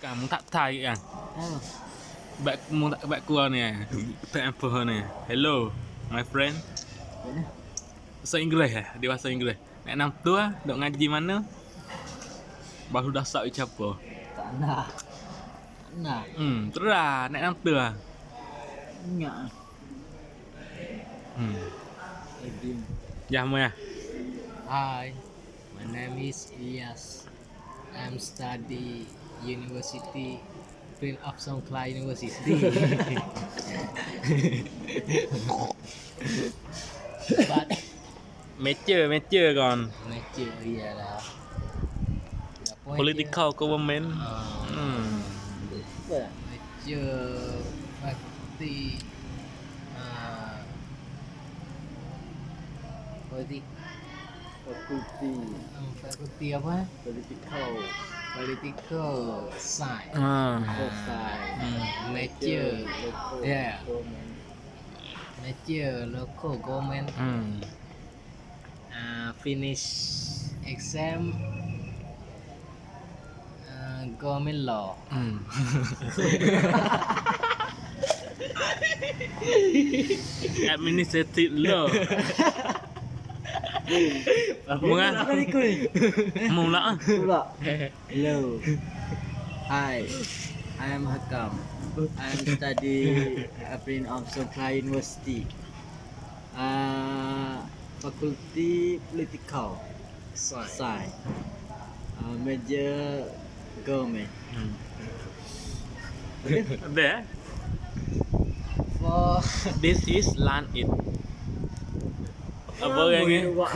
Cảm thạc thai à. Bạn muốn bạn bạn cua nè, temper này à? à? Hello, my friend. Bahasa Inggris à? đi Di bahasa Inggris. Nek nam tua, dok ngaji mana? Baru dah sak apa? Tak nak. Nah. Hmm, terus lah, nek nam tua. Nya. Hmm. Edin. Ya, dạ mẹ Hi. My name is Ilyas. I'm study University Friend of Songkla University บัตเมเจอร์เมเจอร์ก่อน ไม่เจอเรียแล้ว political government อืม ไม่เจอบัตตีอ่า political Apa? Political Political science. Ah. Selesai. Hmm. Local Yeah. government. major local government Hmm. uh, finish exam uh, government law Hmm. Administrative law. Mula. Apa ni kau ni? Mula. Hello. Hi. I am Hakam. I am study at Prince of Songkla University. Uh, Fakulti Political science Science. Uh, major Government. Hmm. Ada eh? for This is land it. Apa?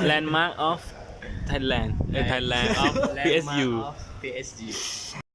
Landmark of Thailand. Eh, Thailand of PSU. PSG